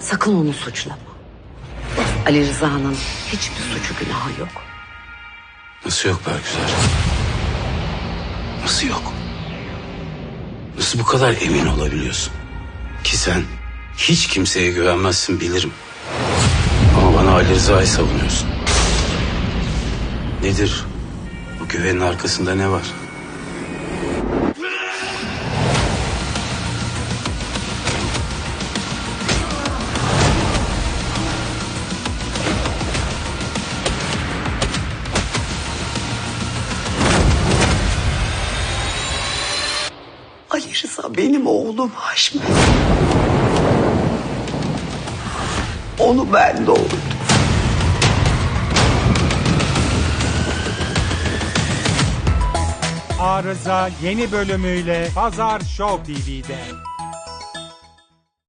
Sakın onu suçlama. Ali Rıza'nın hiçbir suçu günahı yok. Nasıl yok Bergüzar? Nasıl yok? Nasıl bu kadar emin olabiliyorsun? Ki sen hiç kimseye güvenmezsin bilirim. Ama bana Ali Rıza'yı savunuyorsun. Nedir? Bu güvenin arkasında ne var? Ali Rıza benim oğlum Haşmet. Onu ben doğurdum. Arıza yeni bölümüyle Pazar Show TV'de.